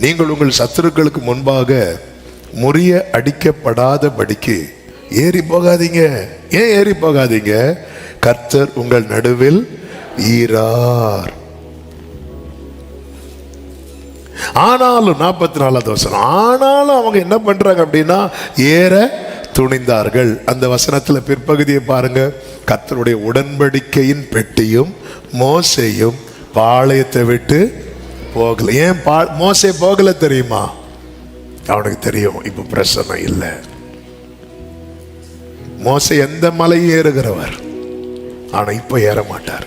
நீங்கள் உங்கள் சத்துருக்களுக்கு முன்பாக முறிய அடிக்கப்படாதபடிக்கு ஏறி போகாதீங்க. ஏன் ஏறி போகாதீங்க? கர்த்தர் உங்கள் நடுவில் ஈரார். ஆனாலும் நாற்பத்தி நாலாவது வசனம் ஆனாலும் அவங்க என்ன பண்றாங்க அப்படின்னா ஏற துணிந்தார்கள். அந்த வசனத்துல பிற்பகுதியை பாருங்க. கர்த்தருடைய உடன்படிக்கையின் பெட்டியும் மோசையும் பாளையத்தை விட்டு போகல. ஏன் பா மோசே போகல தெரியுமா? அவனுக்கு தெரியும் இப்ப பிரச்சனை இல்லை. மோசை எந்த மலையும் ஏறுகிறவர்? ஆனா இப்ப ஏற மாட்டார்.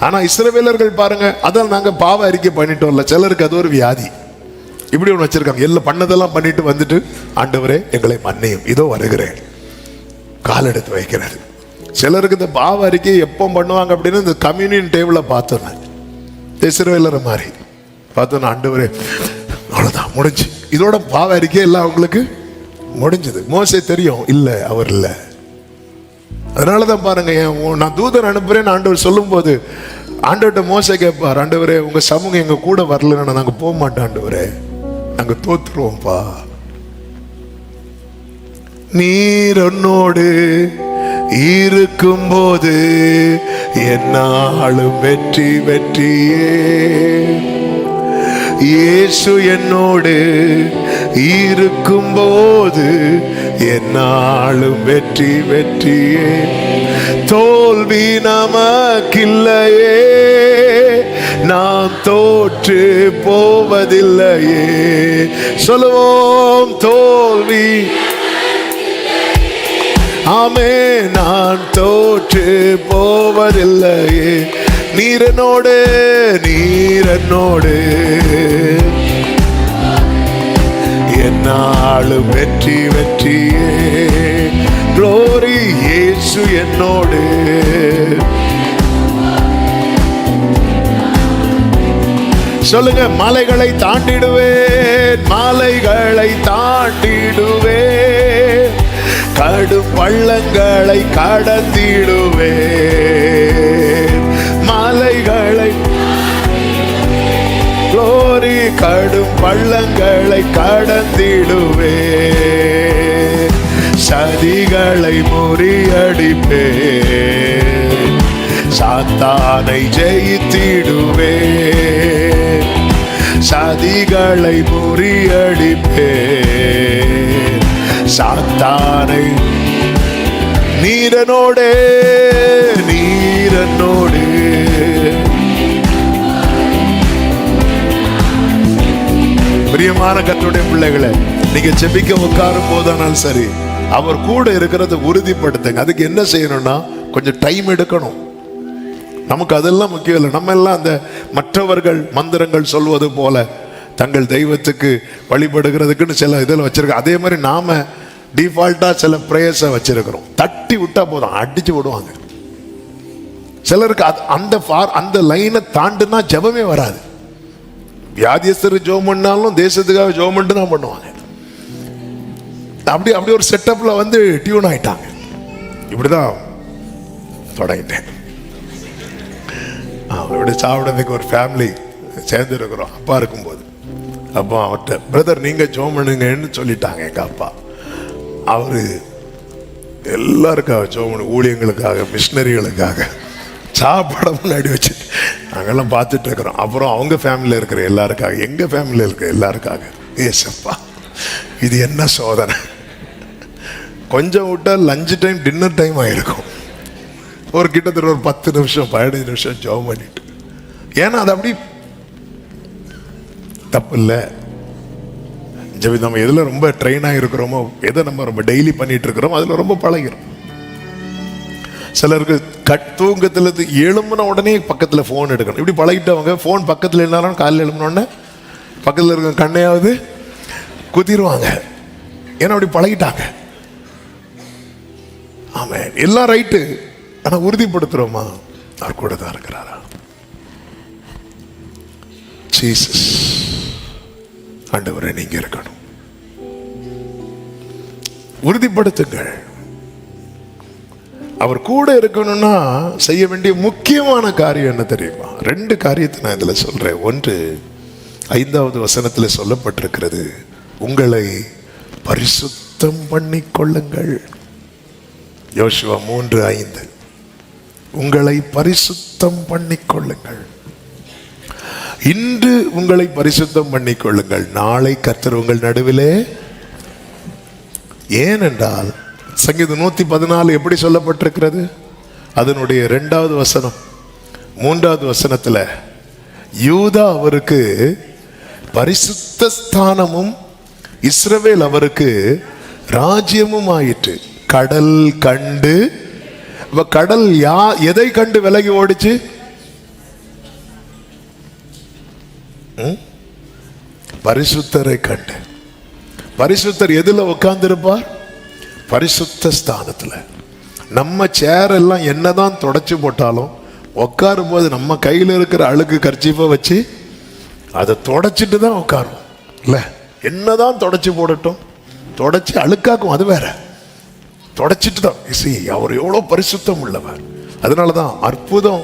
ஆனா இஸ்ரவேலர்கள் பாருங்க அதான் நாங்க பாவ அறிக்கை பண்ணிட்டோம்ல சிலருக்கு அது ஒரு வியாதி. இப்படி ஒன்று வச்சிருக்காங்க. எல்லாம் பண்ணதெல்லாம் பண்ணிட்டு வந்துட்டு ஆண்டவரே எங்களை மன்னியும். இதோ வருகிறேன். கால் எடுத்து வைக்கிறாரு. சிலருக்கு இந்த பாவ அறிக்கை எப்போ பண்ணுவாங்க அப்படின்னு இந்த கம்யூனியன் டேபிளில் பார்த்தேன் இஸ்ரவேலர் மாதிரி பார்த்தோன்னா ஆண்டவரே அவ்வளோதான் முடிஞ்சு. இதோட பாவ அறிக்கை எல்லாம் அவங்களுக்கு முடிஞ்சது. மோசே தெரியும் இல்லை அவர் இல்லை. அதனால தான் பாருங்க என் நான் தூதர் அனுப்புறேன்னு ஆண்டவர் சொல்லும்போது ஆண்டவர்கிட்ட மோச கேட்பார் ஆண்டவரே உங்கள் சமூகம் எங்கள் கூட வரலன்னா நாங்கள் போக மாட்டோம் ஆண்டவரே. நாங்கள் தோத்துருவோம்ப்பா. நீர் உன்னோடு இருக்கும்போது என்னாலும் வெற்றி வெற்றியே. இயேசு என்னோடு இருக்கும்போது என்னாலும் வெற்றி வெற்றியே. தோல்வி நமக்கில்லையே. நாம் தோற்று போவதில்லையே. சொல்லுவோம் தோல்வி ஆமே நான் தோற்று போவதில்லையே. நீரனோடு நீரனோடு. என்னாலும் வெற்றி வெற்றியே. க்ளோரி இயேசு என்னோடு. சொல்லுங்க மலைகளை தாண்டிடுவேன் மலைகளை தாண்டிடுவேன். கடும் பள்ளங்களை கடந்திடுவேன் மலைகளை குளோரி கடும் பள்ளங்களை கடந்திடுவேன் சதிகளை முறியடிப்பே சாத்தானை ஜெயித்திடுவே சதிகளை முறியடிப்பே சாத்தானை நீரனோடே நீரனோடு. பிரியமான கர்த்தருடைய பிள்ளைகளை நீங்க செபிக்க உட்காரும் போதானாலும் சரி அவர் கூட இருக்கிறத உறுதிப்படுத்துங்க. அதுக்கு என்ன செய்யணும்னா கொஞ்சம் டைம் எடுக்கணும். நமக்கு அதெல்லாம் முக்கியம் இல்லை. நம்ம எல்லாம் அந்த மற்றவர்கள் மந்திரங்கள் சொல்வது போல தங்கள் தெய்வத்துக்கு வழிபடுகிறதுக்குன்னு சில இதில் வச்சிருக்கோம் அதே மாதிரி நாம டிஃபால்ட்டாக சில ப்ரேயர்ஸை வச்சிருக்கிறோம். தட்டி விட்டா போதும் அடிச்சு விடுவாங்க சிலருக்கு அது அந்த ஃபார் அந்த லைனை தாண்டுனா ஜெபமே வராது. வியாதியஸ்தர் ஜோம் பண்ணாலும் தேசத்துக்காக ஜோம் பண்ணிட்டு தான் பண்ணுவாங்க. அப்படி அப்படி ஒரு செட்டப்ல வந்து டியூன் ஆயிட்டாங்க. இப்படிதான் தொடங்கிட்டேன். ஆ, இப்படி சாப்பிட்றதுக்கு ஒரு ஃபேமிலி சேர்ந்துருக்குறோம் அப்பா இருக்கும்போது. அப்போ அவர்கிட்ட பிரதர் நீங்க ஜோம் பண்ணுங்கன்னு சொல்லிட்டாங்க எங்கள் அப்பா. அவர் எல்லாருக்காக ஜோம் பண்ணு ஊழியங்களுக்காக மிஷினரிகளுக்காக சாப்பாடை முன்னாடி வச்சு நாங்கெல்லாம் பார்த்துட்டு இருக்கிறோம். அப்புறம் அவங்க ஃபேமிலியில் இருக்கிற எல்லாருக்காக எங்கள் ஃபேமிலியில் இருக்கிற எல்லாருக்காக ஏசப்பா இது என்ன சோதனை? கொஞ்சம் விட்டால் லஞ்ச் டைம் டின்னர் டைம் ஆகிருக்கும் ஒரு கிட்டத்தட்ட ஒரு பத்து நிமிஷம் பதினஞ்சு நிமிஷம் ஜோம் பண்ணிட்டு. ஏன்னா அது அப்படி தப்பு இல்லை ஜபி நம்ம எதில் ரொம்ப ட்ரெயினாக இருக்கிறோமோ எதை நம்ம ரொம்ப டெய்லி பண்ணிட்டு இருக்கிறோமோ அதில் ரொம்ப பழகிறோம் சிலருக்கு கட் தூங்கத்தில் இருந்து எழும்புன உடனே பக்கத்தில் ஃபோன் எடுக்கணும். இப்படி பழகிட்டவங்க ஃபோன் பக்கத்தில் இருந்தாலும் காலையில் எழும்பினோடனே பக்கத்தில் இருக்க கண்ணையாவது குத்திடுவாங்க ஏன்னா அப்படி பழகிட்டாங்க. ஆமாம் எல்லாம் ரைட்டு ஆனால் உறுதிப்படுத்துகிறோமா அவர் கூட தான் இருக்கிறாரா? ஜீசஸ் ஆண்டவரை நீங்க இருக்கணும். உறுதிப்படுத்துங்கள். அவர் கூட இருக்கணும்னா செய்ய வேண்டிய முக்கியமான காரியம் என்ன தெரியுமா? ரெண்டு காரியத்தை நான் இதுல சொல்றேன். ஒன்று ஐந்தாவது வசனத்தில் சொல்லப்பட்டிருக்கிறது உங்களை பரிசுத்தம் பண்ணி கொள்ளுங்கள். யோசுவா மூன்று ஐந்து உங்களை பரிசுத்தம் பண்ணி கொள்ளுங்கள். இன்று உங்களை பரிசுத்தம் பண்ணிக்கொள்ளுங்கள். நாளை கர்த்தர் உங்கள் நடுவிலே. ஏனென்றால் சங்கீதம் நூத்தி பதினாலு எப்படி சொல்லப்பட்டிருக்கிறது? அதனுடைய இரண்டாவது வசனம் மூன்றாவது வசனத்தில் யூதா அவருக்கு பரிசுத்த ஸ்தானமும் இஸ்ரவேல் அவருக்கு ராஜ்யமும் ஆயிற்று கடல் கண்டு அப்ப கடல் யா எதை கண்டு விலகி ஓடிச்சு? பரிசுத்தரை கண்டு. பரிசுத்தர் எதுல உட்கார்ந்திருப்பார் பரிசுத்த ஸ்தானத்துல. நம்ம சேர் எல்லாம் என்னதான் தொடச்சு போட்டாலும் உட்காரும் போது நம்ம கையில் இருக்கிற அழுக்கு கர்ச்சீஃபை வச்சு அதை தொடச்சிட்டு தான் உட்காரும் இல்ல. என்னதான் தொடச்சு போடட்டும் தொடச்சி அழுக்காக்கும் அது வேற. தொடச்சிட்டு தான். இசி அவர் எவ்வளோ பரிசுத்தம் உள்ளவர். அதனால தான் அற்புதம்.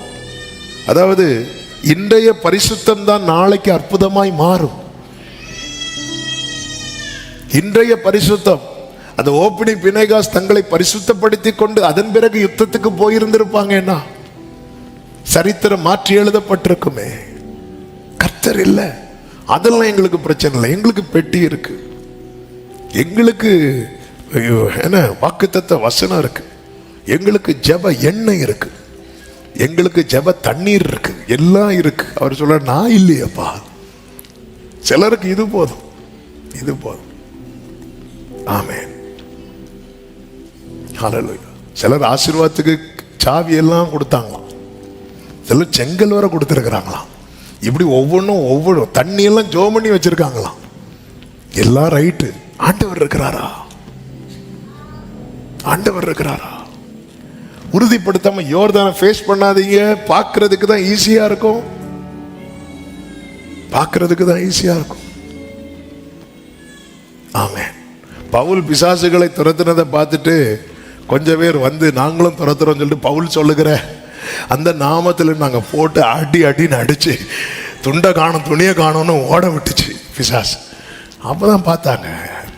அதாவது இன்றைய பரிசுத்தம் தான் நாளைக்கு அற்புதமாய் மாறும். இன்றைய பரிசுத்தம் அந்த ஓப்பனிங் பிணைகாஸ் தங்களை பரிசுத்தப்படுத்தி கொண்டு அதன் பிறகு யுத்தத்துக்கு போயிருந்திருப்பாங்க என்ன? சரித்திரம் மாற்றி எழுதப்பட்டிருக்குமே. கர்த்தர் இல்லை. அதெல்லாம் எங்களுக்கு பிரச்சனை இல்லை. எங்களுக்கு பெட்டி இருக்கு. எங்களுக்கு ஐயோ, என்ன வாக்குத்தத்த வசனம் இருக்கு. எங்களுக்கு ஜெப எண்ணெய் இருக்கு. எங்களுக்கு ஜெப தண்ணீர் இருக்கு. எல்லாம் இருக்கு. அவர் சொல்ற நான் இல்லையப்பா. சிலருக்கு இது போதும். இது போதும். ஆமே சிலர் ஆசீர்வாதத்துக்கு சாவி எல்லாம் கொடுத்தாங்களாம். சிலர் செங்கல் வர கொடுத்துருக்குறாங்களாம். இப்படி ஒவ்வொன்றும் ஒவ்வொரு தண்ணி எல்லாம் ஜோ பண்ணி வச்சிருக்காங்களாம். எல்லாம் ரைட்டு. ஆண்டவர் இருக்கிறாரா? ஆண்டவர் இருக்கிறாரா? உறுதிப்படுத்தாம யோர்தானை ஃபேஸ் பண்ணாதீங்க. பார்க்கறதுக்கு தான் ஈஸியா இருக்கும். பார்க்கறதுக்கு தான் ஈஸியா இருக்கும். ஆமே பவுல் பிசாசுகளை துரத்துனதை பார்த்துட்டு கொஞ்சம் பேர் வந்து நாங்களும் துரத்துறோம் சொல்லிட்டு பவுல் சொல்லுகிற அந்த நாமத்தில் நாங்கள் போட்டு அடி அடின்னு அடிச்சு துண்டை காணும் துணியை காணும்னு ஓட விட்டுச்சு பிசாசு. அப்பதான் பார்த்தாங்க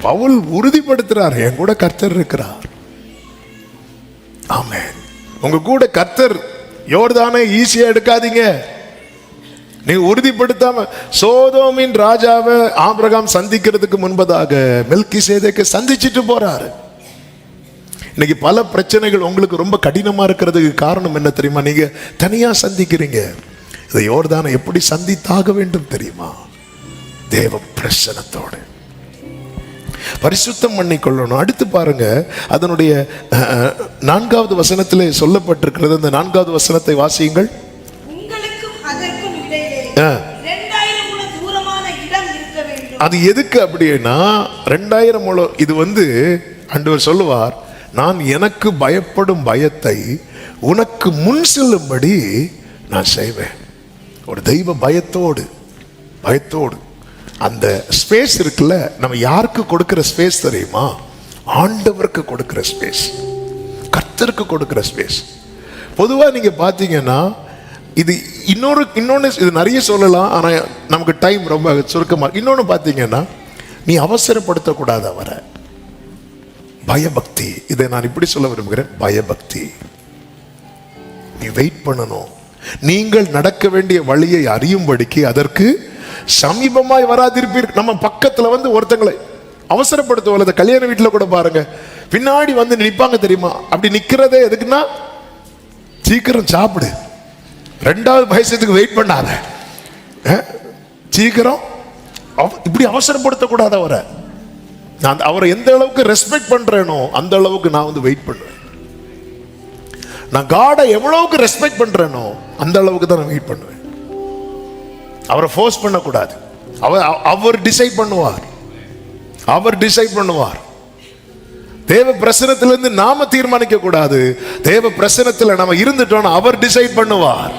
பவுல் உறுதிப்படுத்துறார். என் கூட கர்த்தர் இருக்கிறார். ஆமென். உங்க கூட கர்த்தர் யோர்தானே ஈஸியா எடுக்காதீங்க. நீங்க உறுதிப்படுத்தாம சோதோமின் ராஜாவை ஆபிரகாம் சந்திக்கிறதுக்கு முன்பதாக மெல்கி சேதைக்கு சந்திச்சிட்டு போறாரு. இன்னைக்கு பல பிரச்சனைகள் உங்களுக்கு ரொம்ப கடினமா இருக்கிறதுக்கு காரணம் என்ன தெரியுமா? நீங்க தனியா சந்திக்கிறீங்க. இதை யோர்தானை எப்படி சந்தித்தாக வேண்டும் தெரியுமா? தேவ பிரசனத்தோடு. பரிசுத்தம் பண்ணி கொள்ளணும் அடுத்து பாருங்க அதனுடைய நான்காவது வசனத்திலே சொல்லப்பட்டிருக்கிறது. அந்த நான்காவது வசனத்தை வாசியுங்கள். அது எதுக்கு அப்படின்னா ரெண்டாயிரம் முழம் இது வந்து ஆண்டவர் சொல்லுவார் நான் எனக்கு பயப்படும் பயத்தை உனக்கு முன் செல்லும்படி நான் செய்வேன். ஒரு தெய்வ பயத்தோடு பயத்தோடு. அந்த ஸ்பேஸ் இருக்குல்ல நம்ம யாருக்கு கொடுக்குற ஸ்பேஸ் தெரியுமா? ஆண்டவருக்கு கொடுக்குற ஸ்பேஸ் கர்த்தருக்கு கொடுக்குற ஸ்பேஸ் பொதுவாக நீங்கள் பார்த்தீங்கன்னா இது இன்னொரு இன்னொன்று இது நிறைய சொல்லலாம் ஆனால் நமக்கு டைம் ரொம்ப சுருக்கமாக இன்னொன்று பார்த்தீங்கன்னா நீ அவசரப்படுத்தக்கூடாது அவரை. பயபக்தி. இதை நான் இப்படி சொல்ல விரும்புகிறேன். பயபக்தி. நீ வெயிட் பண்ணணும். நீங்கள் நடக்க வேண்டிய வழியை அறியும்படிக்கு அதற்கு சமீபமாய் வராதிருப்பீர். நம்ம பக்கத்துல வந்து ஒருத்தங்களை அவசரப்படுத்துவோம் அந்த கல்யாண வீட்டில் கூட பாருங்க. பின்னாடி வந்து நிற்பாங்க தெரியுமா? அப்படி நிற்கிறதே எதுக்குன்னா சீக்கிரம் சாப்பிடு. ரெண்டாவது வயசுக்கு வெயிட் பண்ணாத. சீக்கிரம் அவ- இப்படி அவசரப்படுத்தக்கூடாத அவரை. நான் அவரை எந்த அளவுக்கு ரெஸ்பெக்ட் பண்றேனோ அந்த அளவுக்கு நான் வந்து வெயிட் பண்ணுவேன் நான் காடை எவ்வளவுக்கு ரெஸ்பெக்ட் பண்றேனோ அந்த அளவுக்கு தான் நான் வெயிட் பண்ணுவேன் அவரை ஃபோர்ஸ் பண்ணக்கூடாது. அவர் அவர் டிசைட் பண்ணுவார். அவர் டிசைட் பண்ணுவார். தேவ பிரசனத்திலிருந்து நாம தீர்மானிக்க கூடாது. தேவ பிரசனத்தில் நம்ம இருந்துட்டோம்னா அவர் டிசைட் பண்ணுவார்.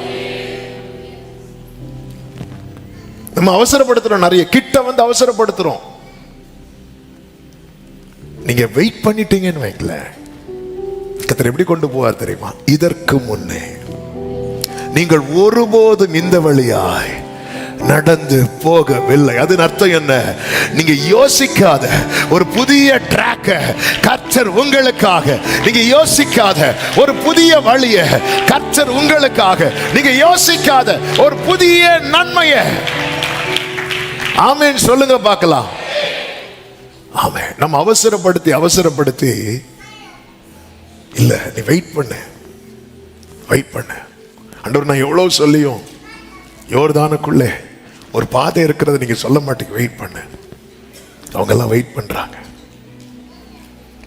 நம்ம அவசரப்படுத்துறோம் நிறைய. கிட்ட வந்து அவசரப்படுத்துறோம். நீங்க வெயிட் பண்ணிட்டீங்கன்னு வைங்களேன். கத்தர் எப்படி கொண்டு போவார் தெரியுமா? இதற்கு முன்னே. நீங்கள் ஒருபோதும் இந்த வழியாய் நடந்து போகவில்லை. அதன் அர்த்தம் என்ன? நீங்க யோசிக்காத ஒரு புதிய ட்ராக்க கர்த்தர் உங்களுக்காக நீங்க யோசிக்காத ஒரு புதிய வழிய கர்த்தர் உங்களுக்காக நீங்க யோசிக்காத ஒரு புதிய நன்மைய. ஆமேன். சொல்லுங்க பார்க்கலாம். ஆமே நம்ம அவசரப்படுத்தி அவசரப்படுத்தி. இல்ல நீ வெயிட் பண்ணு. வெயிட் பண்ணு. அண்டவர் நான் எவ்வளவு சொல்லியும் யோர்தானுக்குள்ளே ஒரு பாதை இருக்கிறத நீங்க சொல்ல மாட்டீங்க. வெயிட் பண்ணு. அவங்க எல்லாம் வெயிட் பண்றாங்க.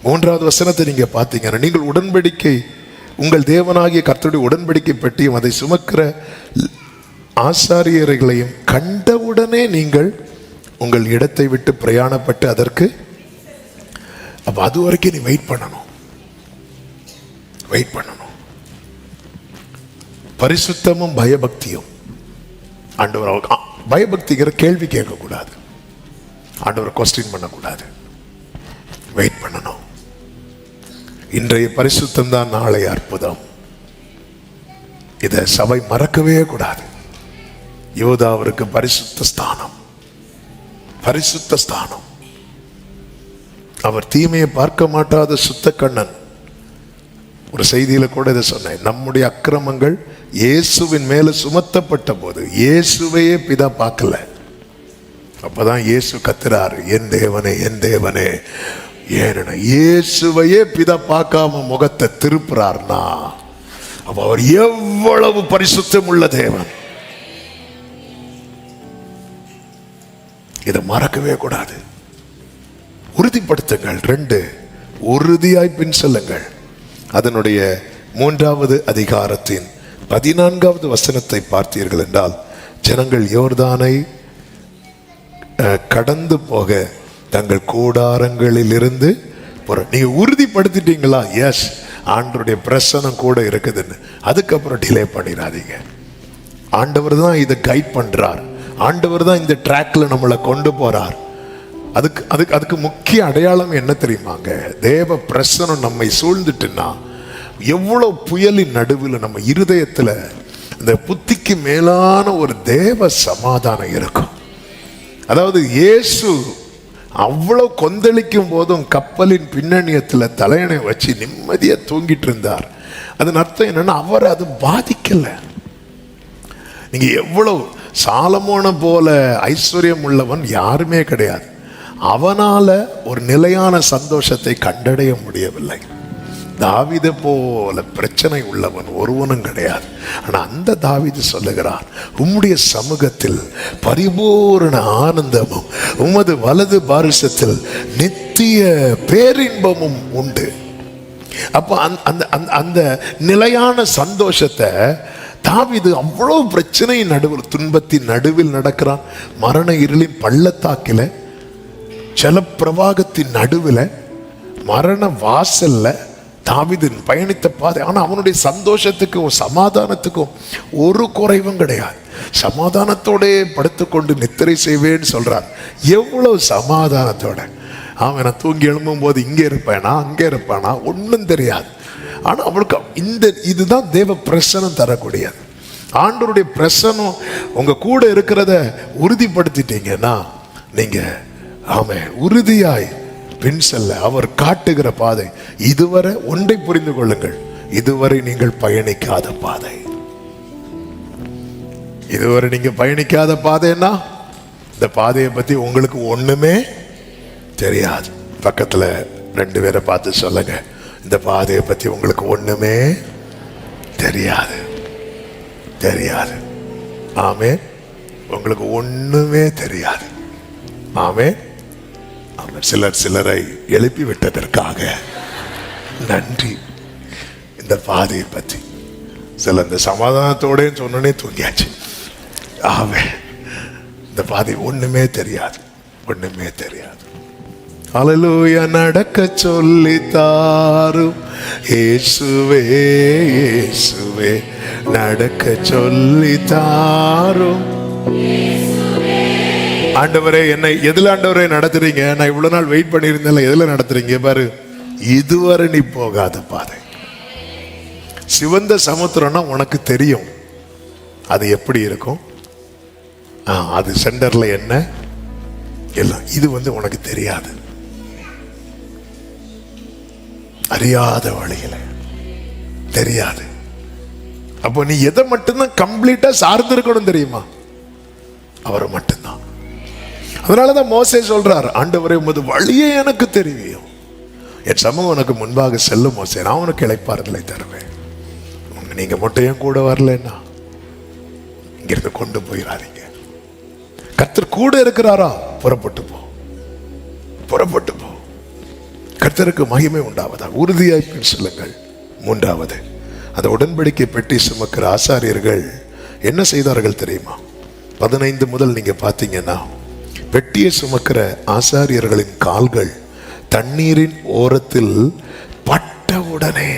மூன்றாவது வசனத்தை நீங்க பார்த்தீங்கன்னா நீங்கள் உடன்படிக்கை உங்கள் தேவனாகிய கர்த்தருடைய உடன்படிக்கை பெட்டியும் அதை சுமக்கிற ஆசாரியர்களையும் கண்டவுடனே நீங்கள் உங்கள் இடத்தை விட்டு பிரயாணப்பட்டு அதற்கு அப்போ அது வரைக்கும் நீ வெயிட் பண்ணணும். வெயிட் பண்ணணும். பரிசுத்தமும் பயபக்தியும். ஆண்டவர் அவ- ஆ, கேள்வி கேட்கக்கூடாது. ஆண்டவர் கொஸ்டின் பண்ணக்கூடாது. வெயிட் பண்ணணும். இன்றைய பரிசுத்தம் தான் நாளை அற்புதம். இதை சபை மறக்கவே கூடாது. யோதாவிற்கு பரிசுத்த ஸ்தானம். பரிசுத்த ஸ்தானம். அவர் தீமையை பார்க்க மாட்டாத சுத்த கண்ணன். ஒரு செய்தியில கூட இதை சொன்னேன். நம்முடைய அக்கிரமங்கள் இயேசுவின் மேல சுமத்தப்பட்ட போது இயேசுவையே பிதா பார்க்கல. அப்பதான் இயேசு கத்துறாரு என் தேவனே என் தேவனே ஏன்னா இயேசுவையே பிதா பார்க்காம முகத்தை திருப்புறார்னா அப்ப அவர் எவ்வளவு பரிசுத்தம் உள்ள தேவன். இதை மறக்கவே கூடாது. உறுதிப்படுத்துங்கள். ரெண்டு உறுதியாய் பின் செல்லுங்கள். அதனுடைய மூன்றாவது அதிகாரத்தின் பதினான்காவது வசனத்தை பார்த்தீர்கள் என்றால் ஜனங்கள் யோர்தானை அஹ், கடந்து போக தங்கள் கூடாரங்களிலிருந்து போற உறுதிப்படுத்திட்டீங்களா? எஸ் ஆண்டருடைய பிரசனம் கூட இருக்குதுன்னு. அதுக்கப்புறம் டிலே பண்ணிடாதீங்க. ஆண்டவர் தான் இதை கைட் பண்றார். ஆண்டவர் தான் இந்த ட்ராக்ல நம்மளை கொண்டு போறார். அதுக்கு அதுக்கு அதுக்கு முக்கிய அடையாளம் என்ன தெரியுமாங்க? தேவ பிரசனம் நம்மை சூழ்ந்துட்டுன்னா எவ்வளவு புயலின் நடுவில் நம்ம இருதயத்துல இந்த புத்திக்கு மேலான ஒரு தேவ சமாதானம் இருக்கும். அதாவது இயேசு அவ்வளவு கொந்தளிக்கும் போதும் கப்பலின் பின்னணியத்துல தலையணை வச்சு நிம்மதியாக தூங்கிட்டு இருந்தார். அதன் அர்த்தம் என்னன்னா அவர் அது பாதிக்கலை. நீங்க எவ்வளவு சாலமோன போல ஐஸ்வர்யம் உள்ளவன் யாருமே கிடையாது. அவனால் ஒரு நிலையான சந்தோஷத்தை கண்டடைய முடியவில்லை. தாவிதை போல பிரச்சனை உள்ளவன் ஒருவனும் கிடையாது. ஆனால் அந்த தாவிது சொல்லுகிறான் உம்முடைய சமூகத்தில் பரிபூரண ஆனந்தமும் உமது வலது பாரிசத்தில் நித்திய பேரின்பமும் உண்டு. அப்போ அந்த அந்த அந்த- அந்த நிலையான சந்தோஷத்தை தாவிது அவ்வளோ பிரச்சனை நடுவில் துன்பத்தின் நடுவில் நடக்கிறான். மரண இருளின் பள்ளத்தாக்கில் ஜலப்பிரவாகத்தின் நடுவில் மரண வாசல்ல தாவீது பயணித்த பாதை. ஆனால் அவனுடைய சந்தோஷத்துக்கும் சமாதானத்துக்கும் ஒரு குறைவும் கிடையாது. சமாதானத்தோடே படுத்துக்கொண்டு நித்திரை செய்வேன்னு சொல்றார். எவ்வளவு சமாதானத்தோட. அவன் நான் தூங்கி எழும்பும் போது இங்கே இருப்பேனா அங்கே இருப்பானா ஒன்றும் தெரியாது. ஆனால் அவளுக்கு இந்த இதுதான் தேவ பிரசனம் தரக்கூடியது. ஆண்டவருடைய பிரசனம் உங்கள் கூட இருக்கிறத உறுதிப்படுத்திட்டீங்கன்னா நீங்கள் ஆமே உறுதியாய் பின் செல்ல. அவர் காட்டுகிற பாதை. இதுவரை ஒன்றை புரிந்து கொள்ளுங்கள். இதுவரை நீங்கள் பயணிக்காத பாதை. இதுவரை நீங்க பயணிக்காத பாதைன்னா இந்த பாதையை பத்தி உங்களுக்கு ஒண்ணுமே தெரியாது. பக்கத்துல ரெண்டு பேரை பார்த்து சொல்லுங்க. இந்த பாதையை பத்தி உங்களுக்கு ஒண்ணுமே தெரியாது. தெரியாது. ஆமே உங்களுக்கு ஒண்ணுமே தெரியாது. ஆமே சிலர் சிலரை எழுப்பி விட்டதற்காக. நன்றி. இந்த பாதையை பற்றி. சில இந்த சமாதானத்தோட சொன்னனே தூங்கியாச்சு. ஆமே இந்த பாதை ஒண்ணுமே தெரியாது. ஒண்ணுமே தெரியாது. அலலூயா நடக்க சொல்லி தாரும். ஏசுவே ஏசுவே நடக்க சொல்லி தாரும். ஆண்டவரே என்னை எதுல ஆண்டவரே நடத்துறீங்க? நான் இவ்வளவு நாள் வெயிட் பண்ணியிருந்தேன்ல எதுல நடத்துறீங்க? பாரு இதுவரை நீ போகாத பாதை. சிவந்த சமுத்திரம்னா உனக்கு தெரியும். அது எப்படி இருக்கும்? ஆ, அது சென்டர்ல என்ன? எல்லாம் இது வந்து உனக்கு தெரியாது. அறியாத வழியில. தெரியாது. அப்போ நீ எதை மட்டும்தான் கம்ப்ளீட்டா சார்ந்திருக்கணும் தெரியுமா? அவரை மட்டும் அதனால தான் மோசே சொல்றார் ஆண்டவரே உமது வழியே எனக்கு தெரியும். என் சமம் உனக்கு முன்பாக செல்லும் மோசே. நான் உனக்கு இழைப்பாறுதலை தருவேன். உங்க- நீங்க மட்டும் ஏன் கூட வரலன்னா இங்கிருந்து கொண்டு போயிடாதீங்க கர்த்தர் கூட இருக்கிறாரா? புறப்பட்டு போ. புறப்பட்டு போ. கர்த்தருக்கு மகிமை உண்டாவதா உறுதியாய் பின் செல்லுங்கள். மூன்றாவது அந்த உடன்படிக்கை பெட்டி சுமக்கிற ஆசாரியர்கள் என்ன செய்தார்கள் தெரியுமா? பதினைந்து முதல் நீங்க பார்த்தீங்கன்னா வெட்டியை சுமக்கிற ஆசாரியர்களின் கால்கள் தண்ணீரின் ஓரத்தில் பட்ட உடனே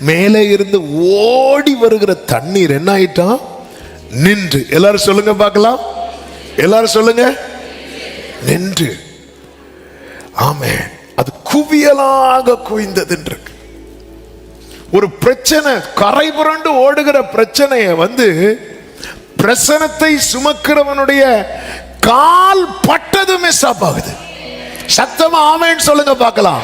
மேலே இருந்து ஓடி வருகிற தண்ணீர் என்ன ஆயிட்டான் நின்று. எல்லாரும் சொல்லுங்க பார்க்கலாம். எல்லாரும் சொல்லுங்க. நின்று. ஆமே அது குவியலாக குவிந்தது இருக்கு. ஒரு பிரச்சனை கரை புரண்டு ஓடுகிற பிரச்சனையை வந்து பிரசனத்தை சுமக்கிறவனுடைய கால் பட்டதுமே ஸ்டாப் ஆகுது. சத்தமா ஆமேன்னு சொல்லுங்க பார்க்கலாம்.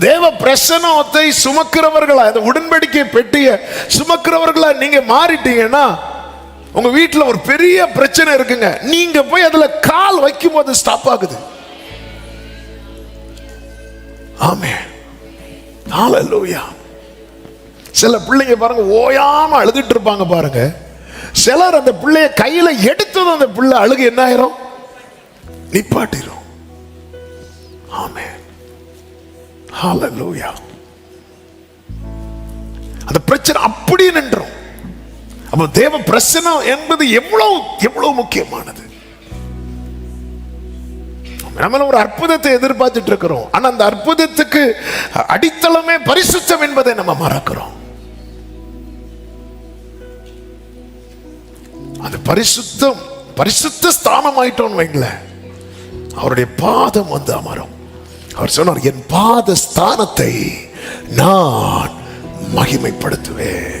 தேவ பிரசனத்தை சுமக்கிறவர்களா இந்த உடன்படிக்கை பெட்டிய சுமக்கிறவர்களா நீங்க மாறிட்டீங்கன்னா உங்க வீட்டுல ஒரு பெரிய பிரச்சனை இருக்குங்க. நீங்க போய் அதுல கால் வைக்கும் போது ஸ்டாப் ஆகுது. ஆமே ஹalleluya சில பிள்ளைங்க பாருங்க ஓயாம அழுதுட்டு இருப்பாங்க பாருங்க. சிலர் அந்த பிள்ளைய கையில எடுத்ததும் அந்த பிள்ளை அழுகு என்ன ஆயிரும் நிப்பாட்டிரும். ஆமே ஹalleluya. அந்த பிரச்சனை அப்படி நின்றோம். அப்ப தேவ பிரச்சனை என்பது எவ்வளவு எவ்வளவு முக்கியமானது? நம்மள ஒரு அற்புதத்தை எதிர்பார்த்துட்டு இருக்கிறோம். ஆனா அந்த அற்புதத்துக்கு அடித்தளமே பரிசுத்தம் என்பதை நம்ம மறக்கிறோம். அந்த பரிசுத்தம் பரிசுத்த ஸ்தானம் ஆயிட்டோம்னு வைங்களேன். அவருடைய பாதம் வந்து அமரும். அவர் சொன்னார் என் பாத ஸ்தானத்தை நான் மகிமைப்படுத்துவேன்.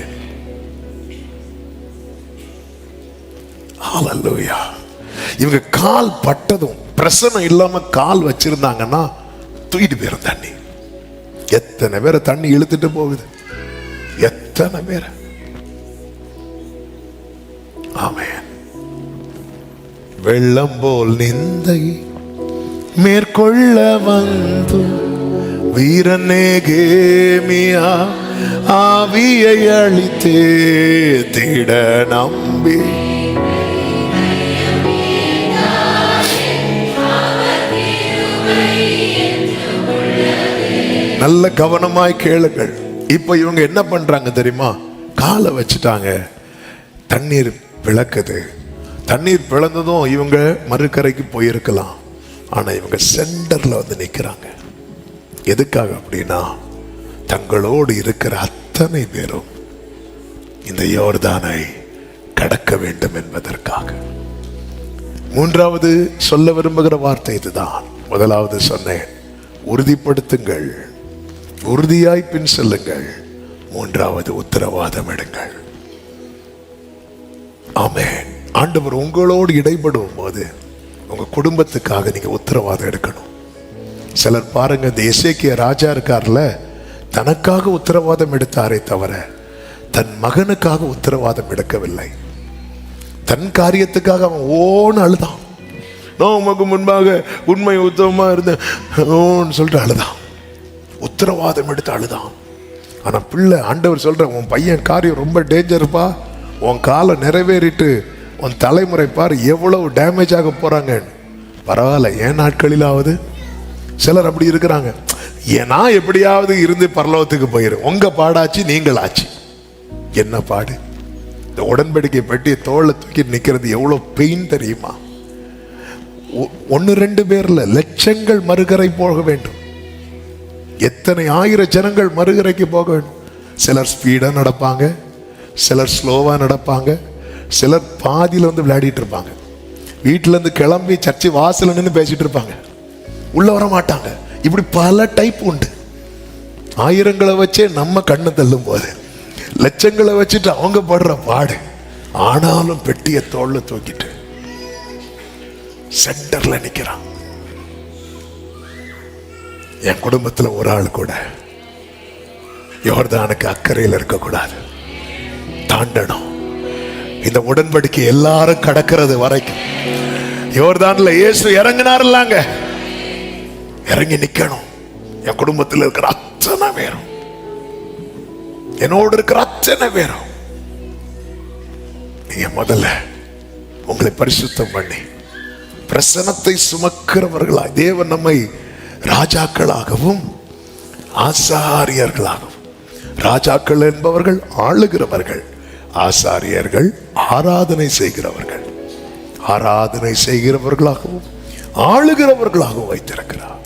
இவங்க கால் பட்டதும் பிரசனம் இல்லாம கால் வச்சிருந்தாங்கன்னா தூக்கிட்டு போயிரும் தண்ணி. எத்தனை பேரை தண்ணி இழுத்துட்டு போகுது? எத்தனை பேரை? ஆமென். வெள்ளம் போல் நிந்தை மேற்கொள்ள வந்து வீரனே கேமியா ஆவியை அழித்தே திட நம்பி. நல்ல கவனமாய் கேளுங்கள். இப்ப இவங்க என்ன பண்றாங்க தெரியுமா? காலை வச்சுட்டாங்க. தண்ணீர் பிளக்குது தண்ணீர் பிளந்ததும் இவங்க மறுக்கரைக்கு போயிருக்கலாம். ஆனா இவங்க சென்டர்ல வந்து நிக்கிறாங்க. எதுக்காக அப்படின்னா தங்களோடு இருக்கிற அத்தனை பேரும் இந்த யோர்தானை கடக்க வேண்டும் என்பதற்காக. மூன்றாவது சொல்ல விரும்புகிற வார்த்தை இதுதான். முதலாவது சொன்னேன் உறுதிப்படுத்துங்கள். உறுதியாய் பின் செல்லுங்கள். மூன்றாவது உத்தரவாதம் எடுங்கள். ஆமேன். ஆண்டவர் உங்களோடு இடைப்படும் போது உங்கள் குடும்பத்துக்காக நீங்கள் உத்தரவாதம் எடுக்கணும். சிலர் பாருங்க இந்த இசைக்கிய ராஜா இருக்கார்ல தனக்காக உத்தரவாதம் எடுத்தாரே தவிர தன் மகனுக்காக உத்தரவாதம் எடுக்கவில்லை. தன் காரியத்துக்காக அவன் ஓன்னு அழுதான். நான் உமக்கு முன்பாக உண்மை உத்தமமா இருந்தேன் ஓன்னு சொல்லிட்டு அழுதான். உத்தரவாதம் எடுத்து அழுதான். ஆனால் பிள்ளை ஆண்டவர் சொல்கிற உன் பையன் காரியம் ரொம்ப டேஞ்சர்ப்பா உன் காலை நிறைவேறிட்டு உன் தலைமுறை பார் எவ்வளவு டேமேஜ் ஆக போகிறாங்க பரவாயில்ல ஏன் நாட்களிலாவது? சிலர் அப்படி இருக்கிறாங்க. ஏன்னா எப்படியாவது இருந்து பரலோகத்துக்கு போயிரு. உங்க பாடாச்சு நீங்களாச்சு என்ன பாடு? இந்த உடன்படிக்கை பெட்டியை தோளை தூக்கி நிற்கிறது எவ்வளோ பெயின் தெரியுமா? ஒன்று ரெண்டு பேரில் லட்சங்கள் மறுகரை போக வேண்டும். எத்தனை ஆயிரம் ஜனங்கள் மறுகரைக்கு போக வேண்டும். சிலர் ஸ்பீடாக நடப்பாங்க. சிலர் ஸ்லோவாக நடப்பாங்க சிலர் பாதியில வந்து விளையாடிட்டு இருப்பாங்க. வீட்டிலேருந்து கிளம்பி சர்ச்சை வாசல் நின்று பேசிட்டு இருப்பாங்க. உள்ளே வர மாட்டாங்க. இப்படி பல டைப் உண்டு. ஆயிரங்களை வச்சே நம்ம கண்ணு தள்ளும் போது லட்சங்களை வச்சுட்டு அவங்க படுற பாடு ஆனாலும் பெட்டியை தோல்ல தூக்கிட்டு சென்டர்ல நிற்கிறான் என் குடும்பத்தில் ஒரு ஆள் கூட யோர்தானுக்கு அக்கறையில் இருக்கக்கூடாது. தாண்டணும் இந்த உடன்படிக்கை எல்லாரும் கடக்கிறது வரைக்கும். யோர்தான்ல இயேசு இறங்கினார்லாங்க. இறங்கி நிக்கணும். என் குடும்பத்தில் இருக்கிற அத்தனை பேரும். என்னோடு இருக்கிற அத்தனை பேரும். நீங்க முதல்ல உங்களை பரிசுத்தம் பண்ணி பிரசனத்தை சுமக்கிறவர்களாய் தேவன் நம்மை ராஜாக்களாகவும் ஆசாரியர்களாகவும் ராஜாக்கள் என்பவர்கள் ஆளுகிறவர்கள். ஆசாரியர்கள் ஆராதனை செய்கிறவர்கள். ஆராதனை செய்கிறவர்களாகவும் ஆளுகிறவர்களாகவும் வைத்திருக்கிறார்.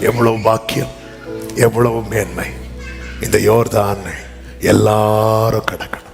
எவ்வளவு பாக்கியம் எவ்வளவு மேன்மை. இந்த யோர்தானை எல்லாரும் கடக்கணும்.